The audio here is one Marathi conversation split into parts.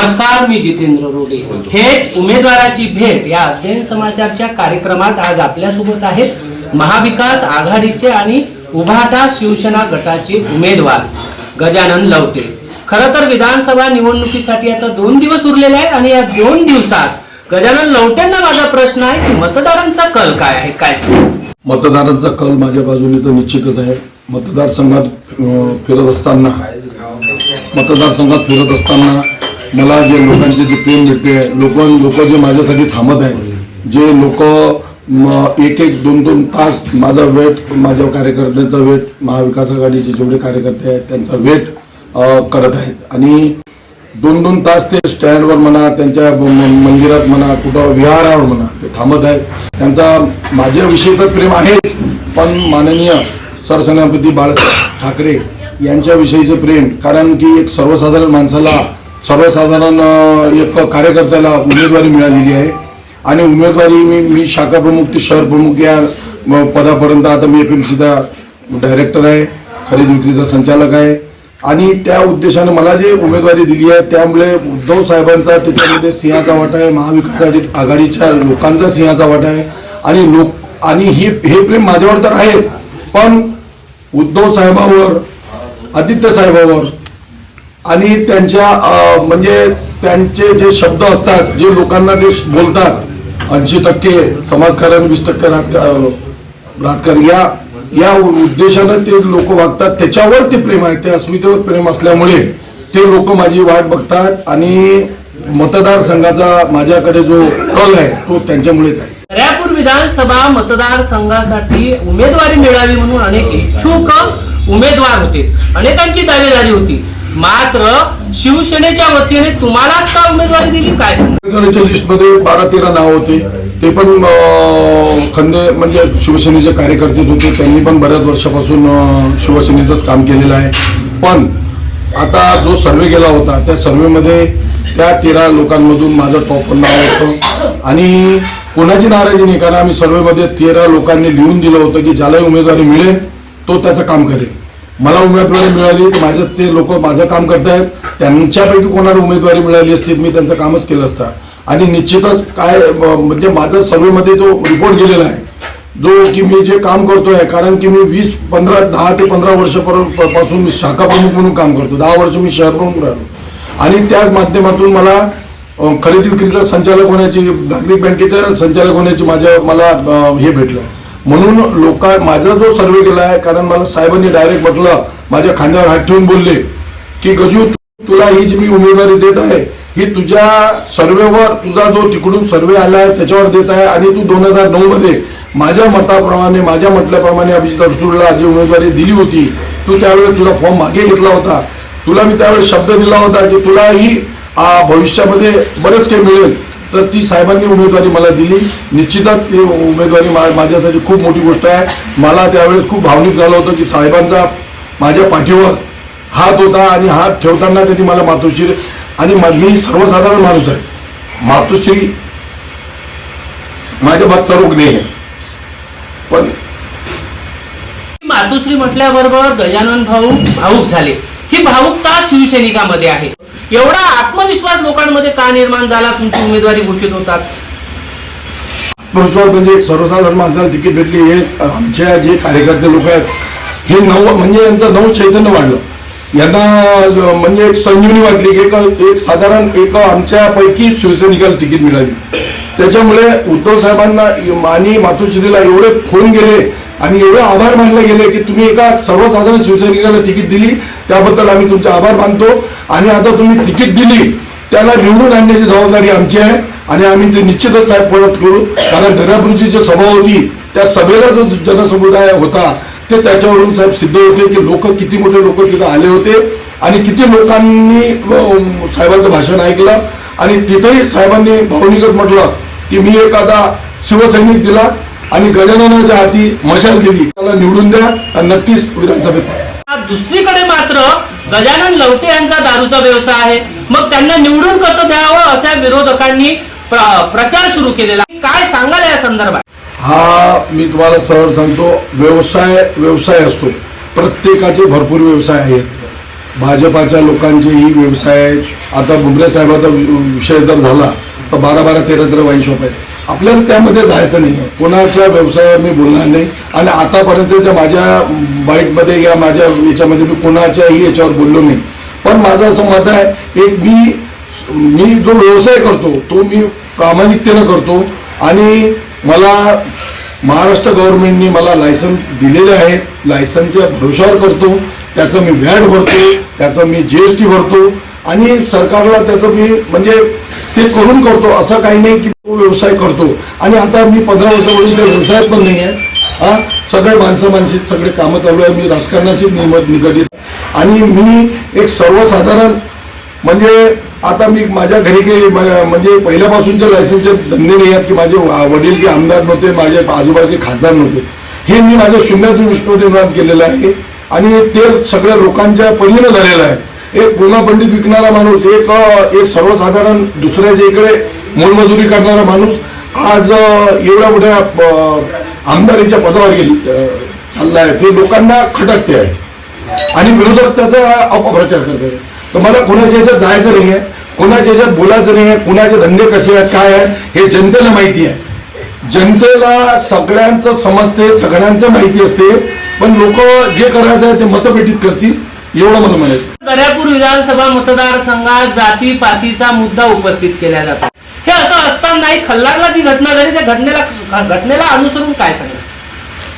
नमस्कार मी जितेंद्र रोडे थेट उमेदवाराची भेट या अध्ययन समाचारच्या कार्यक्रमात आज आपल्यासोबत आहेत महाविकास आघाडीचे आणि उभाटा शिवसेना गटाचे उमेदवार गजानन लवटे. खर तर विधानसभा निवडणुकीसाठी आता दोन दिवस उरलेले आहेत आणि या दोन दिवसात गजानन लवटेंना माझा प्रश्न आहे की मतदारांचा कल काय आहे? काय सांगा? मतदारांचा कल माझ्या बाजूने तर निश्चितच आहे. मतदारसंघात फिरत असताना मतदारसंघात फिरत असताना मला जे लोकांचे जे प्रेम भेटते लोक लोक जे माझ्यासाठी थांबत आहेत जे लोक एक एक दोन दोन तास माझा वेट माझ्या कार्यकर्त्यांचा वेट महाविकास आघाडीचे जेवढे कार्यकर्ते आहेत त्यांचा वेट करत आहेत. आणि दोन दोन तास ते स्टँडवर म्हणा त्यांच्या मंदिरात म्हणा कुठं विहारावर म्हणा ते थांबत आहेत. त्यांचा माझ्याविषयी तर प्रेम आहेच पण माननीय सरसेनापती बाळासाहेब ठाकरे यांच्याविषयीचं प्रेम कारण की एक सर्वसाधारण माणसाला सर्वसाधारण एक कार्यकर्त्याला उमेदवारी मिळालेली आहे. आणि उमेदवारी मी मी शाखा प्रमुख ते शहर प्रमुख या पदापर्यंत आता मी एफ एम सीचा डायरेक्टर आहे खरेदी विक्रीचा संचालक आहे. आणि त्या उद्देशाने मला जे उमेदवारी दिली आहे त्यामुळे उद्धव साहेबांचा त्याच्यामध्ये सिंहाचा वाटा आहे महाविकास आघाडीच्या लोकांचा सिंहाचा वाटा आहे. आणि लोक आणि ही हे प्रेम माझ्यावर तर आहेच पण उद्धव साहेबावर आदित्य साहेबावर आणि त्यांच्या म्हणजे त्यांचे जे शब्द असतात जे लोकांना ते बोलतात ऐंशी टक्के समाजकारण वीस टक्के राजकारण राजकारण या या उद्देशानं ते लोक वागतात. त्याच्यावर ते प्रेम आहे त्या अस्मितेवर प्रेम असल्यामुळे ते लोक माझी वाट बघतात आणि मतदारसंघाचा माझ्याकडे जो कल आहे तो त्यांच्यामुळेच आहे. दर्यापूर विधानसभा मतदारसंघासाठी उमेदवारी मिळावी म्हणून अनेक इच्छुक उमेदवार होते. अनेकांची दावेदारी होती. मात्र शिवसेनेच्या वतीने तुम्हालाच का उमेदवारी दिली? काय उमेदवारीच्या लिस्टमध्ये बारा तेरा नाव होते. ते पण खंदे म्हणजे शिवसेनेचे कार्यकर्ते होते. त्यांनी पण बऱ्याच वर्षापासून शिवसेनेचंच काम केलेलं आहे. पण आता जो सर्वे गेला होता त्या सर्वेमध्ये त्या तेरा लोकांमधून माझं टॉपर नाव होतं. आणि कोणाची नाराजी नाही कारण आम्ही सर्वेमध्ये तेरा लोकांनी लिहून दिलं होतं की ज्यालाही उमेदवारी मिळेल तो त्याचं काम करेल. मला उमेदवारी मिळाली तर माझं ते लोक माझं काम करतायत. त्यांच्यापैकी कोणाला उमेदवारी मिळाली असती मी त्यांचं कामच केलं असतं. आणि निश्चितच काय म्हणजे माझा सर्वेमध्ये जो रिपोर्ट गेलेला आहे जो की मी जे काम करतोय कारण की मी वीस पंधरा दहा ते पंधरा वर्षापर्यंत पासून मी शाखा प्रमुख म्हणून काम करतो. दहा वर्ष मी शहर प्रमुख राहिलो आणि त्याच माध्यमातून मला खरेदी विक्रीचा संचालक होण्याची नागरिक बँकेचा संचालक होण्याची माझ्या मला हे भेटलं. म्हणून लोक माझा जो सर्वे केला आहे कारण मला साहेबांनी डायरेक्ट म्हटलं माझ्या खांद्यावर हात ठेवून बोलले की गजू तुला ही जी मी उमेदवारी देत आहे ही तुझ्या सर्वेवर तुझा जो तिकडून सर्वे आला आहे त्याच्यावर देत आहे आणि तू दोन हजार नऊ मध्ये माझ्या मताप्रमाणे माझ्या म्हटल्याप्रमाणे अभिजित अडसूळला जी उमेदवारी दिली होती तू त्यावेळेस तुझा फॉर्म मागे घेतला होता. तुला मी त्यावेळेस शब्द दिला होता की तुलाही ही भविष्यामध्ये बरेच काही मिळेल. तर ती साहेबांनी उमेदवारी मला दिली. निश्चितच ती उमेदवारी मा- माझ्यासाठी खूप मोठी गोष्ट आहे. मला त्यावेळेस खूप भावनिक झालं होतं की साहेबांचा माझ्या पाठीवर हात होता आणि हात ठेवताना त्यांनी मला मातोश्री आणि मी सर्वसाधारण माणूस आहे. मातोश्री माझ्या बाबतचा रोग नाही आहे. पण मातोश्री म्हटल्याबरोबर गजानन भाऊ भाऊक झाले. ही भावुकता शिवसैनिकामध्ये आहे. एवढा आत्मविश्वास लोकांमध्ये का निर्माण झाला? तुमची उमेदवारी घोषित होतात. आत्मविश्वास म्हणजे सर्वसाधारण माणसाला तिकीट भेटली. हे आमच्या जे कार्यकर्ते लोक आहेत हे नव म्हणजे यांचं नव चैतन्य वाढलं. यांना म्हणजे एक संजीवनी वाटली की एक एक साधारण एक आमच्यापैकी शिवसैनिकाला तिकीट मिळाली. त्याच्यामुळे उद्धव साहेबांना आणि मातोश्रीला एवढे फोन गेले आणि एवढे आभार मानले गेले की तुम्ही एका सर्वसाधारण शिवसैनिकाला तिकीट दिली. त्याबद्दल आम्ही तुमचे आभार मानतो. आणि आता तुम्ही तिकीट दिली त्याला निवडून आणण्याची जबाबदारी आमची आहे. आणि आम्ही ते निश्चितच साहेब परत करू. कारण दर्यापूरची जी सभा होती त्या सभेला जो जनसमुदाय होता ते त्याच्यावरून साहेब सिद्ध होते की लोक किती मोठे लोक तिथं आले होते. आणि किती लोकांनी साहेबांचं भाषण ऐकलं. आणि तिथेही साहेबांनी भावनिकच म्हटलं की मी एक आता शिवसैनिक दिला. आणि गजाननाच्या हाती मशाल दिली त्याला निवडून द्या आणि नक्कीच विधानसभेत. दुसरीकडे मात्र गजानन लवटे यांचा दारूचा व्यवसाय आहे. मग त्यांना निवडून कसं द्यावं अशा विरोधकांनी प्र- प्रचार सुरू केलेला. काय सांगाल या संदर्भात? हा मी तुम्हाला सरळ सांगतो व्यवसाय व्यवसाय असतो. प्रत्येकाचे भरपूर व्यवसाय आहेत. भाजपाच्या लोकांचेही व्यवसाय आहेत. आता बुमरे साहेबाचा विषय जर झाला तर बारा बारा तेरा तेरा वाईन शॉप आहेत. आपल्याला त्यामध्ये जायचं नाही आहे कोणाच्या व्यवसायावर मी बोलणार नाही. आणि आतापर्यंतच्या माझ्या बाईटमध्ये या माझ्या याच्यामध्ये मी कोणाच्याही याच्यावर बोललो नाही. पण माझं असं मत आहे एक मी मी जो व्यवसाय करतो तो मी प्रामाणिकतेनं करतो. आणि मला महाराष्ट्र गव्हर्नमेंटने मला लायसन दिलेले आहे लायसनच्या भरोशावर करतो. त्याचं मी व्हॅट भरतो. त्याचं मी जी एस टी भरतो. आणि सरकारला त्याचं मी म्हणजे ते करून करतो. असं काही नाही की तो व्यवसाय करतो. आणि आता मी पंधरा वर्षापासून त्या व्यवसायात पण नाही आहे हा सगळे माणसं मानसिक सगळे कामं चालू आहे मी राजकारणाशी निमत निगडीत. आणि मी एक सर्वसाधारण म्हणजे आता मी माझ्या घरी काही म्हणजे पहिल्यापासूनचे लायसन्सचे धंदे नाही आहेत की माझे वडील की आमदार नव्हते माझे आजूबाजूचे खासदार नव्हते. हे मी माझ्या शून्यातून विष्णू निर्माण केलेलं आहे. आणि ते सगळ्या लोकांच्या परीनं झालेलं आहे. एक पूर्ण पंडित विकणारा माणूस एक एक सर्वसाधारण दुसऱ्याच्या इकडे मोलमजुरी करणारा माणूस आज एवढ्या मोठ्या आमदारीच्या पदावर गेली अ, चालला आहे ते लोकांना खटकते आहे. आणि विरोधक त्याचा अपप्रचार करते तर मला कोणाच्या याच्यात जायचं नाही आहे कोणाच्या याच्यात बोलायचं नाही आहे कोणाचे धंदे कसे आहेत काय आहेत हे जनतेला माहिती आहे. जनतेला सगळ्यांचं समजते सगळ्यांचं माहिती असते पण लोक जे करायचं आहे ते मतपेटीत करतील एवढं मला म्हणायचं दर्यापूर विधानसभा मतदारसंघात जाती पातीचा मुद्दा उपस्थित केला जातो. हे असं असतानाही खल्लारला जी घटना झाली त्या घटनेला घटनेला अनुसरून काय सांगा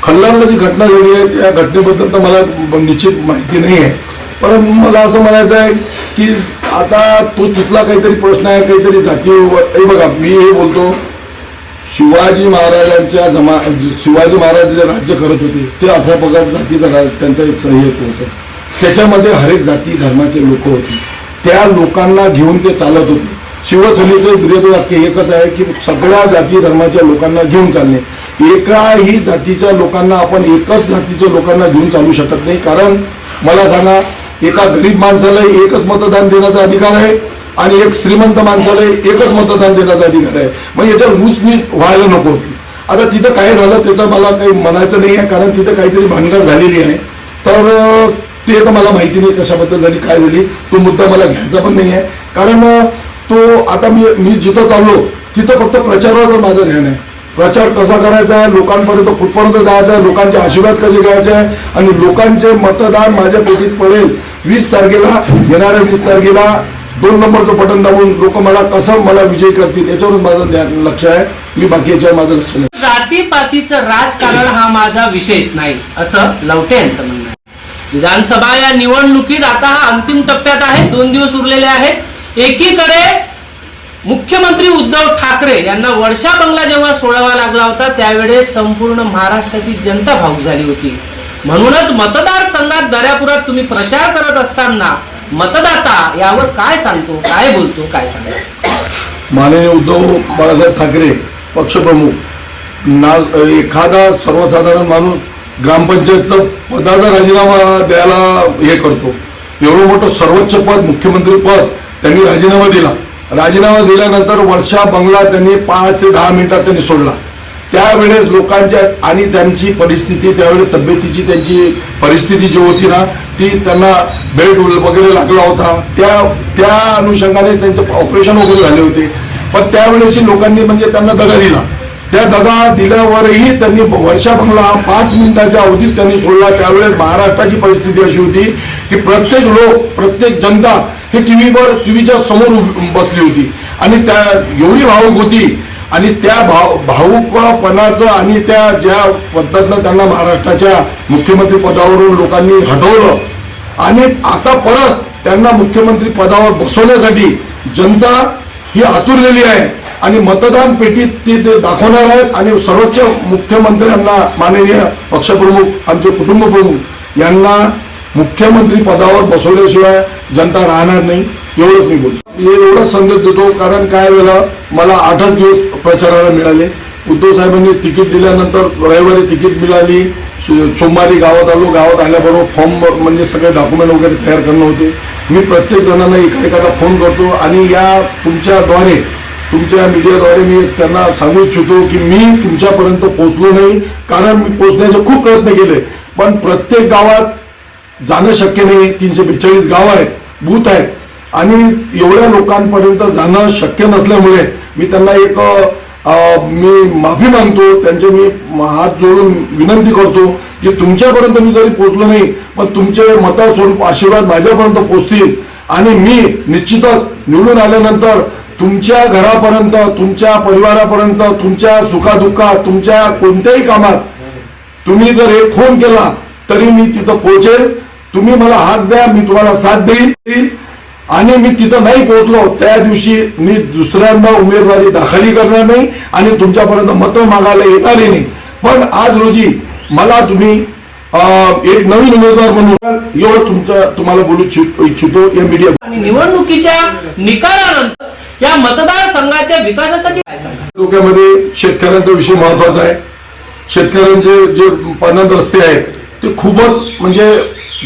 खल्लारला जी घटना झाली आहे त्या घटनेबद्दल तर मला निश्चित माहिती नाही आहे. पण मला असं म्हणायचं आहे की आता तो तिथला काहीतरी प्रश्न आहे काहीतरी जाती हे बघा मी हे बोलतो शिवाजी महाराजांच्या जमा शिवाजी महाराज जे राज्य करत होते ते अठरा पगार जातीचा राज त्यांचा एक सहयोग होतं. त्याच्यामध्ये हरेक जाती धर्माचे लोक होते. त्या लोकांना घेऊन ते चालत होते. शिवसेनेचं विरोध वाक्य एकच आहे की सगळ्या जाती धर्माच्या लोकांना घेऊन चालणे. एकाही जातीच्या लोकांना आपण एकच जातीच्या लोकांना घेऊन चालू शकत नाही. कारण मला सांगा एका गरीब माणसाला एकच मतदान देण्याचा अधिकार आहे आणि एक श्रीमंत माणसाला एकच मतदान देण्याचा अधिकार आहे. मग याच्यावर ऊसमीस व्हायला नको होती. आता तिथं काय झालं त्याचं मला काही म्हणायचं नाही आहे कारण तिथं काहीतरी भांडण झालेली आहे. तर ते तर मला माहिती नाही कशाबद्दल झाली काय झाली. तो मुद्दा मला घ्यायचा पण नाही आहे. कारण तो आता मी मी जिथं चाललो तिथं फक्त प्रचारावर माझं ध्यान आहे. प्रचार कसा करायचा आहे लोकांपर्यंत कुठपर्यंत जायचा आहे लोकांचे आशीर्वाद कसे घ्यायचे आहे आणि लोकांचे मतदान माझ्या पेटीत पडेल. वीस तारखेला येणाऱ्या वीस तारखेला दोन नंबरचं बटन दाबून लोक मला कसं मला विजयी करतील याच्यावरून माझं ध्यान लक्ष आहे. मी बाकी याच्यावर माझं लक्ष नाही. जातीपातीचं राजकारण हा माझा विशेष नाही असं लवटे यांचं म्हणणं आहे. विधानसभा या निवडणुकीत आता हा अंतिम टप्प्यात आहे दोन दिवस उरलेले आहेत. एकीकडे मुख्यमंत्री उद्धव ठाकरे यांना वर्षा बंगला जेव्हा सोडावा लागला होता त्यावेळेस संपूर्ण महाराष्ट्राची जनता भाऊक झाली होती. म्हणूनच मतदारसंघात दर्यापुरात तुम्ही प्रचार करत असताना मतदाता यावर काय सांगतो काय बोलतो काय सांगतो? माननीय उद्धव बाळासाहेब ठाकरे पक्षप्रमुख ना एखादा सर्वसाधारण माणूस ग्रामपंचायतचं पदाचा राजीनामा द्यायला हे करतो. एवढं मोठं सर्वोच्च पद मुख्यमंत्री पद त्यांनी राजीनामा दिला. राजीनामा दिल्यानंतर वर्षा बंगला त्यांनी पाच ते दहा मिनिटात त्यांनी सोडला. त्यावेळेस लोकांच्या आणि त्यांची परिस्थिती त्यावेळेस तब्येतीची त्यांची परिस्थिती जी होती ना ती त्यांना बेड वगैरे लागला होता. त्या त्या अनुषंगाने त्यांचे ऑपरेशन वगैरे झाले होते. पण त्यावेळेस लोकांनी म्हणजे त्यांना दगा दिला. त्या दगा दिल्यावरही त्यांनी वर्षा बंगला पाच मिनिटाच्या अवधीत त्यांनी सोडला. त्यावेळेस महाराष्ट्राची परिस्थिती अशी होती की प्रत्येक लोक प्रत्येक जनता हे टीव्हीवर टीव्हीच्या समोर उभ- बसली होती. आणि त्या एवढी भावूक होती. आणि त्या भाव भावुकपणाचं आणि त्या ज्या पद्धतीनं त्यांना महाराष्ट्राच्या मुख्यमंत्री पदावरून लोकांनी हटवलं. आणि आता परत त्यांना मुख्यमंत्री पदावर बसवण्यासाठी जनता ही आतुरलेली आहे. आणि मतदान पेटीत ते ते दाखवणार आहेत आणि सर्वोच्च मुख्यमंत्र्यांना माननीय पक्षप्रमुख आमचे कुटुंब प्रमुख यांना मुख्यमंत्री पदावर बसवल्याशिवाय जनता राहणार नाही एवढंच मी बोलतो. मी एवढंच संदेश देतो कारण काय झालं मला आठच दिवस प्रचाराला मिळाले. उद्धव साहेबांनी तिकीट दिल्यानंतर रविवारी तिकीट मिळाली. सो- सोमवारी गावात आलो गावात आल्याबरोबर फॉर्म म्हणजे सगळे डॉक्युमेंट वगैरे तयार करणं होते. मी प्रत्येक जणांना एका एखादा फोन करतो आणि या तुमच्याद्वारे तुमच्या मीडियाद्वारे मी त्यांना सांगू इच्छितो की मी तुमच्यापर्यंत पोचलो नाही कारण मी पोचण्याचे खूप प्रयत्न केले. पण प्रत्येक गावात जाणं शक्य नाही. तीनशे बेचाळीस गाव आहेत बूथ आहेत. आणि एवढ्या लोकांपर्यंत जाणं शक्य नसल्यामुळे मी त्यांना एक मी माफी मागतो. त्यांचे मी हात जोडून विनंती करतो की तुमच्यापर्यंत मी जरी पोचलो नाही पण तुमचे मतास्वरूप आशीर्वाद माझ्यापर्यंत पोचतील आणि मी निश्चितच निवडून आल्यानंतर तुमच्या घरापर्यंत तुमच्या परिवारापर्यंत तुमच्या सुखादुःखात तुमच्या कोणत्याही कामात तुम्ही जर एक फोन केला तरी मी तिथं पोहोचेल. तुम्ही मला हात द्या मी तुम्हाला साथ देईल आणि मी तिथं नाही पोहोचलो त्या दिवशी मी दुसऱ्यांदा उमेदवारी दाखली करणार नाही आणि तुमच्यापर्यंत मतं मागायला येणारही नाही. पण आज रोजी मला तुम्ही एक नवीन उमेदवार म्हणून एवढं तुमचं तुम्हाला बोलू इच्छित- या मीडिया आणि निवडणुकीच्या निकालानंतर या मतदारसंघाच्या विकासासाठी काय सांगा? डोक्यामध्ये शेतकऱ्यांचा विषय महत्त्वाचा आहे. शेतकऱ्यांचे जे पनंत रस्ते आहेत ते खूपच म्हणजे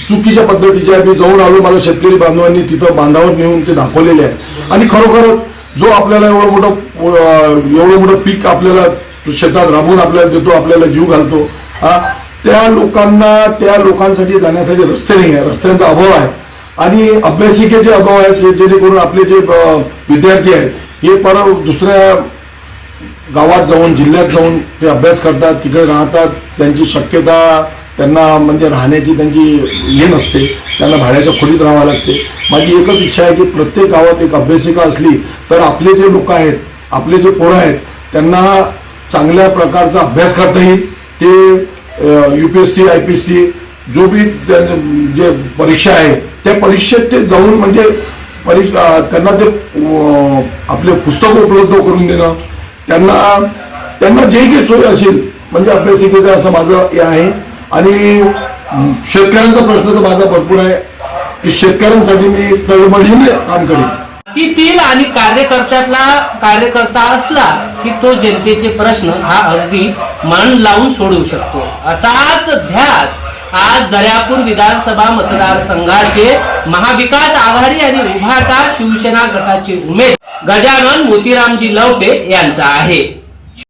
चुकीच्या पद्धतीचे आहे मी जाऊन आलो मला शेतकरी बांधवांनी तिथं बांधावर नेऊन ते दाखवलेले आहे आणि खरोखरच जो आपल्याला एवढं मोठं एवढं मोठं पीक आपल्याला शेतात राबवून आपल्याला देतो आपल्याला जीव घालतो हा त्या लोकांना त्या लोकांसाठी जाण्यासाठी रस्ते नाही आहे. रस्त्यांचा अभाव आहे. आणि अभ्यासिकेचे अभाव आहेत जे जेणेकरून आपले जे विद्यार्थी आहेत हे पर दुसऱ्या गावात जाऊन जिल्ह्यात जाऊन ते अभ्यास करतात तिकडे राहतात. त्यांची शक्यता त्यांना म्हणजे राहण्याची त्यांची हे नसते. त्यांना भाड्याच्या खोलीत राहावं लागते. माझी एकच इच्छा आहे की प्रत्येक गावात एक अभ्यासिका असली तर आपले जे लोक आहेत आपले जे पोरं आहेत त्यांना चांगल्या प्रकारचा अभ्यास करता येईल. ते U P S C I P S C जो बी जे परीक्षा आहे त्या परीक्षेत ते जाऊन म्हणजे परीक्षा त्यांना ते आपले पुस्तकं उपलब्ध करून देणं त्यांना त्यांना जे काही सोय असेल म्हणजे अभ्यासिकेचं असं माझं हे आहे. आणि शेतकऱ्यांचा प्रश्न तर माझा भरपूर आहे की शेतकऱ्यांसाठी मी तळमळीने काम करीन. तील आणि कार्यकर्त्यातला कार्यकर्ता असला की तो जनतेचे प्रश्न हा अगदी मन लावून सोडवू शकतो. असाच ध्यास आज दर्यापूर विधानसभा मतदारसंघाचे महाविकास आघाडी आणि उभाटा शिवसेना गटाचे उमेद. गजानन मोतीरामजी लवटे यांचा आहे.